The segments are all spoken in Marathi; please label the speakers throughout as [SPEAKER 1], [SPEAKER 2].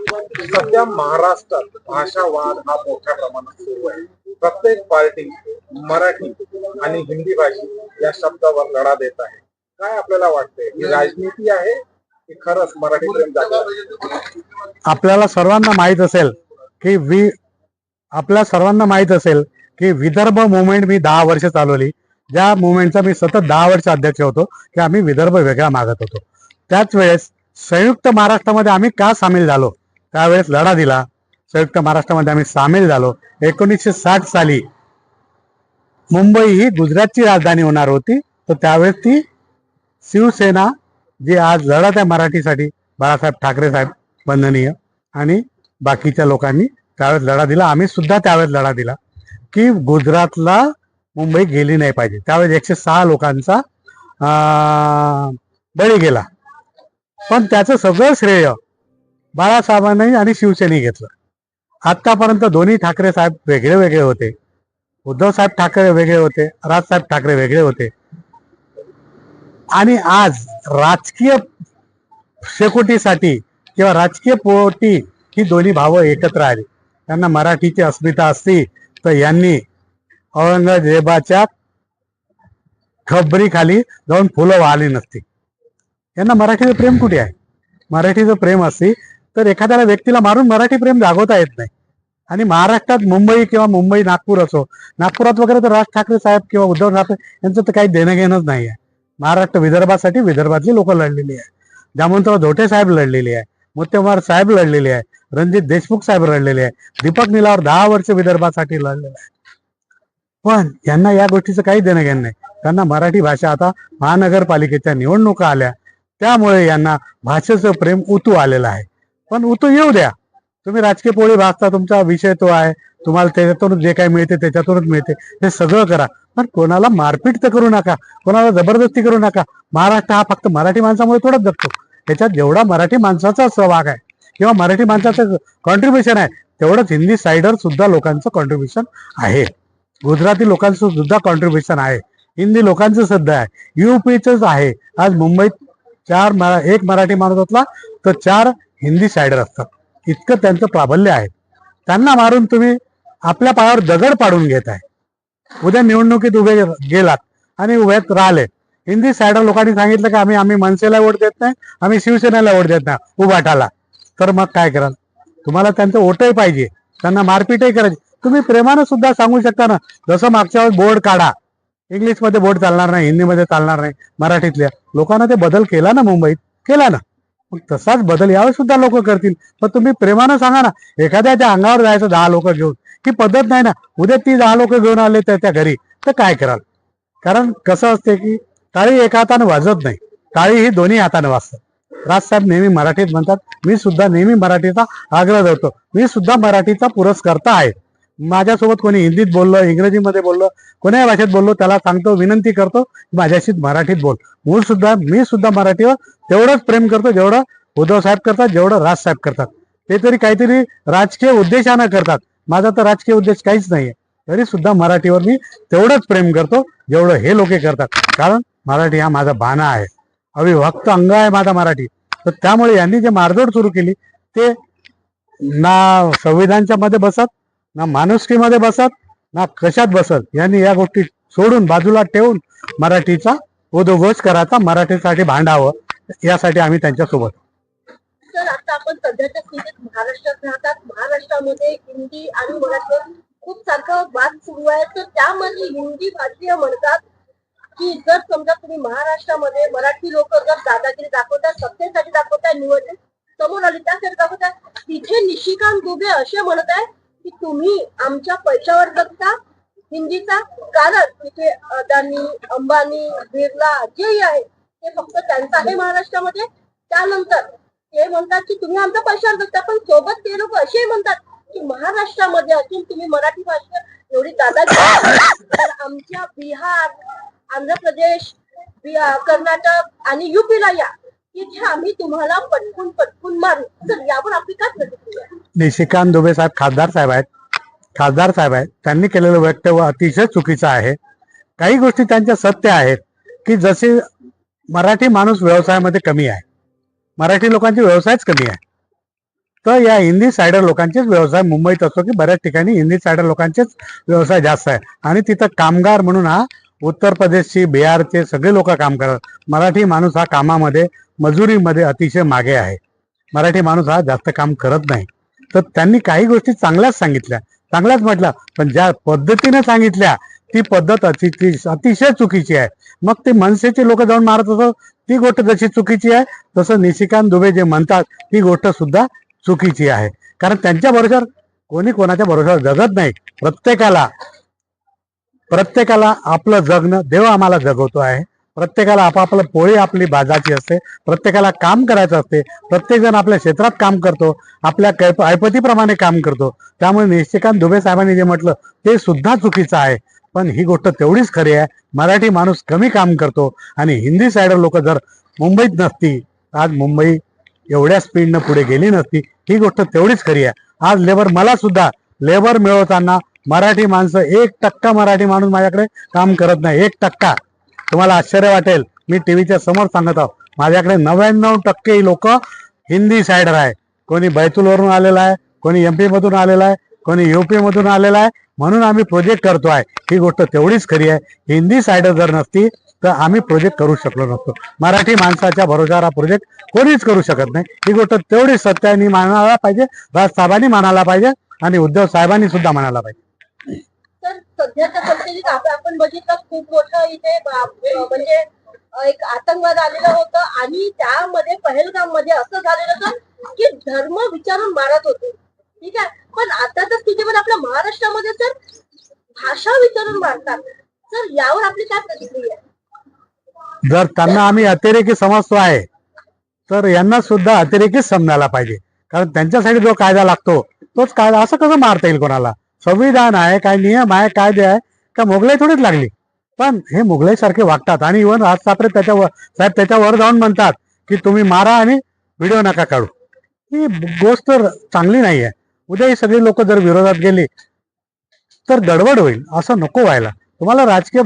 [SPEAKER 1] सध्या महाराष्ट्रात भाषावाद हा मोठ्या प्रमाणात सुरू आहे. प्रत्येक पार्टी मराठी आणि हिंदी भाषी या शब्दावर लढा देत आहे. काय आपल्याला वाटतंय? ही राजनीती आहे की खरंच मराठी प्रेम
[SPEAKER 2] आपल्याला सर्वांना माहीत असेल की वि आपल्या सर्वांना माहीत असेल की विदर्भ मुवमेंट मी दहा वर्ष चालवली. ज्या मुवमेंटचा मी सतत दहा वर्ष अध्यक्ष होतो की आम्ही विदर्भ वेगळा मागत होतो. त्याच वेळेस संयुक्त महाराष्ट्रामध्ये आम्ही का सामील झालो? त्यावेळेस लढा दिला. संयुक्त महाराष्ट्रामध्ये आम्ही सामील झालो. एकोणीसशे साठ साली मुंबई ही गुजरातची राजधानी होणार होती. तर त्यावेळेस ती शिवसेना जी आज लढत आहे मराठीसाठी बाळासाहेब ठाकरे साहेब वंदनीय आणि बाकीच्या लोकांनी त्यावेळेस लढा दिला. आम्ही सुद्धा त्यावेळेस लढा दिला. की गुजरातला मुंबई गेली नाही पाहिजे. त्यावेळेस एकशे सहा लोकांचा बळी गेला. पण त्याचं सगळं श्रेय बाळासाहेबांनी आणि शिवसेने घेतलं. आतापर्यंत दोन्ही ठाकरे साहेब वेगळे वेगळे होते. उद्धव साहेब ठाकरे वेगळे होते राजसाहेब ठाकरे वेगळे होते. आणि आज राजकीय शेकोटीसाठी किंवा राजकीय पोटी ही दोन्ही भावं एकत्र आली. त्यांना मराठीची अस्मिता असती तर यांनी औरंगजेबाच्या खबरीखाली जाऊन फुलं वाहली नसती. यांना मराठीचं प्रेम कुठे आहे? मराठीचं प्रेम असती तर एखाद्याला व्यक्तीला मारून मराठी प्रेम जागवता येत नाही. आणि महाराष्ट्रात मुंबई किंवा मुंबई नागपूर असो नागपुरात वगैरे तर राज ठाकरे साहेब किंवा उद्धव ठाकरे यांचं तर काही देणं घेणंच नाही आहे. महाराष्ट्र विदर्भासाठी विदर्भातली लोक लढलेली आहे. जामवंतराव धोटे साहेब लढलेले आहे मोत्यकुमार साहेब लढलेले आहे रणजित देशमुख साहेब लढलेले आहे दीपक निलावर दहा वर्ष विदर्भासाठी लढलेलं आहे. पण यांना या गोष्टीचं काही देणं घेणं नाही. त्यांना मराठी भाषा आता महानगरपालिकेच्या निवडणुका आल्या. त्यामुळे यांना भाषेचं प्रेम उतू आलेलं आहे. पण उतू येऊ द्या. तुम्ही राजकीय पोळी भासता तुमचा विषय तो आहे. तुम्हाला त्याच्यातून जे काही मिळते त्याच्यातूनच मिळते. हे सगळं करा. पण कोणाला मारपीट तर करू नका. कोणाला जबरदस्ती करू नका. महाराष्ट्र हा फक्त मराठी माणसामुळे थोडंच जगतो. त्याच्यात जेवढा मराठी माणसाचा सहभाग आहे किंवा मराठी माणसाचं कॉन्ट्रीब्युशन आहे तेवढंच हिंदी सायडर सुद्धा लोकांचं कॉन्ट्रीब्युशन आहे. गुजराती लोकांचं सुद्धा कॉन्ट्रीब्युशन आहे. हिंदी लोकांचं सुद्धा आहे. युपीच आहे. आज मुंबईत चार मरा एक मराठी माणूस असला तर चार हिंदी सायडर असतात. इतकं त्यांचं प्राबल्य आहे. त्यांना मारून तुम्ही आपल्या पायावर दगड पाडून घेत आहे. उद्या निवडणुकीत उभे गेलात आणि उभ्यात राहिले. हिंदी सायडर लोकांनी सांगितलं की आम्ही आम्ही मनसेला वोट देत नाही आम्ही शिवसेनेला वोट देत नाही. उभाटाला तर मग काय कराल? तुम्हाला त्यांचं वोटही पाहिजे. त्यांना मारपीटही करायची. तुम्ही प्रेमानं सुद्धा सांगू शकता ना जसं मागच्या वेळेस बोर्ड काढा. इंग्लिशमध्ये बोर्ड चालणार नाही हिंदीमध्ये चालणार नाही मराठीतल्या. लोकांना ते बदल केला ना मुंबईत? केला ना. तसाच बदल यावेळी सुद्धा लोक करतील. पण तुम्ही प्रेमानं सांगा ना एखाद्याच्या अंगावर जायचं दहा लोक घेऊन की पद्धत नाही ना उद्या ती दहा लोक घेऊन आले तर त्या घरी तर काय कराल? कारण कसं असते की टाळी एका हाताने वाजत नाही. टाळी ही दोन्ही हाताने वाजतात राजसाहेब नेहमी मराठीत म्हणतात मी सुद्धा नेहमी मराठीचा आग्रह धरतो. मी सुद्धा मराठीचा पुरस्कर्ता आहे. माझ्यासोबत कोणी हिंदीत बोललं इंग्रजीमध्ये बोललं कोण्याही भाषेत बोललो त्याला सांगतो विनंती करतो माझ्याशी मराठीत बोल. मूळ सुद्धा मी सुद्धा मराठीवर तेवढंच प्रेम करतो जेवढं उद्धव साहेब करतात जेवढं राजसाहेब करतात. ते तरी काहीतरी राजकीय उद्देशानं करतात. माझा तर राजकीय उद्देश काहीच नाहीये. तरी सुद्धा मराठीवर मी तेवढंच प्रेम करतो जेवढं हे लोक करतात. कारण मराठी हा माझा बाणा आहे. अविभक्त अंग आहे माझा मराठी. तर त्यामुळे यांनी जे मारझोड सुरू केली ते ना संविधानच्या मध्ये बसत ना माणुसकीमध्ये बसत ना कशात बसत? यांनी या गोष्टी सोडून बाजूला ठेवून मराठीचा उद्घोष करायचा मराठीसाठी भांडावं यासाठी आम्ही त्यांच्यासोबत
[SPEAKER 3] सर आता आपण सध्याच्या स्थितीत महाराष्ट्रात राहतात. महाराष्ट्रामध्ये हिंदी आणि मराठी खूप सारखं वाद सुरू आहे. तर त्यामध्ये हिंदी भाषीय म्हणतात की जर समजा तुम्ही महाराष्ट्रामध्ये मराठी लोक जर दादागिरी दाखवतात सत्तेसाठी दाखवताय निवडणूक समोर आली त्यासाठी दाखवताय तिथे निशिकांत दुबे असे म्हणत आहे की तुम्ही आमच्या पैशावर जगता हिंदीचा कारण तिथे अदानी अंबानी बिर्ला जेही आहे ते फक्त त्यांचं आहे महाराष्ट्रामध्ये. त्यानंतर ते म्हणतात की तुम्ही आमच्या पैशावर जगता पण सोबत ते लोक असेही म्हणतात की महाराष्ट्रामध्ये असून तुम्ही मराठी भाषा एवढी दादागिरी तर आमच्या बिहार आंध्र प्रदेश कर्नाटक आणि युपीला या तिथे आम्ही तुम्हाला पटकून पटकून मारू. तर यावर आपली काय प्रतिक्रिया
[SPEAKER 2] निशिकांत दुबे साहेब खासदार साहेब आहेत. खासदार साहेब आहेत. त्यांनी केलेलं वक्तव्य अतिशय चुकीचं आहे. काही गोष्टी त्यांच्या सत्य आहेत की जसे मराठी माणूस व्यवसायामध्ये कमी आहे. मराठी लोकांचे व्यवसायच कमी आहे. तर या हिंदी सायडर लोकांचेच व्यवसाय मुंबईत असो की बऱ्याच ठिकाणी हिंदी सायडर लोकांचेच व्यवसाय जास्त आहे. आणि तिथं कामगार म्हणून हा उत्तर प्रदेशची बिहारचे सगळे लोक काम करतात. मराठी माणूस हा कामामध्ये मजुरीमध्ये अतिशय मागे आहे. मराठी माणूस हा जास्त काम करत नाही. तर त्यांनी काही गोष्टी चांगल्याच सांगितल्या. चांगल्याच म्हटल्या पण ज्या पद्धतीने सांगितल्या ती पद्धत अतिशय अतिशय चुकीची आहे. मग ते मनसेचे लोक जाऊन मारत असत ती गोष्ट जशी चुकीची आहे तसं निशिकांत दुबे जे म्हणतात ती गोष्ट सुद्धा चुकीची आहे. कारण त्यांच्या भरोशावर कोणी कोणाच्या भरोशावर जगत नाही. प्रत्येकाला प्रत्येकाला आपलं जगणं देव आम्हाला जगवतो आहे. प्रत्येकाला आपापलं पोळी आपली बाजाची असते प्रत्येकाला काम करायचं असते प्रत्येकजण आपल्या क्षेत्रात काम करतो आपल्या कैप ऐपतीप्रमाणे काम करतो. त्यामुळे निशिकांत दुबे साहेबांनी जे म्हटलं ते सुद्धा चुकीचं आहे. पण ही गोष्ट तेवढीच खरी आहे. मराठी माणूस कमी काम करतो आणि हिंदी साईडर लोक जर मुंबईत नसती आज मुंबई एवढ्या स्पीडनं पुढे गेली नसती ही गोष्ट तेवढीच खरी आहे. आज लेबर मला सुद्धा लेबर मिळवताना मराठी माणसं एक टक्का मराठी माणूस माझ्याकडे काम करत नाही एक टक्का. तुम्हाला आश्चर्य वाटेल. मी टीव्हीच्या समोर सांगत आहो. माझ्याकडे नव्याण्णव टक्के लोक हिंदी सायडर आहे. कोणी बैतूलवरून आलेला आहे कोणी एम पीमधून आलेला आहे कोणी युपीमधून आलेला आहे. म्हणून आम्ही प्रोजेक्ट करतो आहे. ही गोष्ट तेवढीच खरी आहे. हिंदी सायडर जर नसती तर आम्ही प्रोजेक्ट करू शकलो नसतो. मराठी माणसाच्या भरोशावर हा प्रोजेक्ट कोणीच करू शकत नाही. ही गोष्ट तेवढीच सत्याने मानायला पाहिजे राजसाहेबांनी मानायला पाहिजे आणि उद्धव साहेबांनी सुद्धा म्हणायला पाहिजे.
[SPEAKER 3] सध्याच्या परिस्थितीत आपण बघितलं खूप मोठं इथे म्हणजे एक आतंकवाद आलेलं होतं आणि त्यामध्ये पहलगाममध्ये असं झालेलं होतं की धर्म विचारून मारत होते. ठीक आहे? पण आताच्या स्थितीमध्ये आपल्या महाराष्ट्रामध्ये तर भाषा विचारून मारतात. तर यावर आपली काय प्रतिक्रिया
[SPEAKER 2] जर त्यांना आम्ही अतिरेकी समजतो आहे तर यांना सुद्धा अतिरेकीच समजायला पाहिजे. कारण त्यांच्यासाठी जो कायदा लागतो तोच कायदा असं कसं मारता येईल कोणाला? संविधान आहे काय नियम आहे कायदे आहे का मोगलाई थोडीच लागली. पण हे मोगलाई सारखे वागतात आणि इव्हन राज ठाकरे त्याच्यावर साहेब त्याच्यावर जाऊन म्हणतात की तुम्ही मारा आणि व्हिडिओ नका काढू. ही गोष्ट चांगली नाही आहे उद्या ही सगळी लोक जर विरोधात गेली तर गडबड होईल असं नको व्हायला. तुम्हाला राजकीय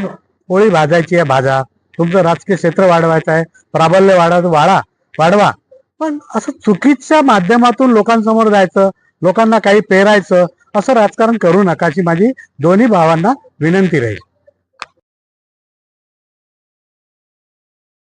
[SPEAKER 2] पोळी भाजायची आहे भाजा. तुमचं राजकीय क्षेत्र वाढवायचं आहे प्राबल्य वाढा वाढा वाढवा. पण असं चुकीच्या माध्यमातून लोकांसमोर जायचं लोकांना काही पेरायचं असं राजकारण करू नका अशी माझी दोन्ही भावांना विनंती राहील.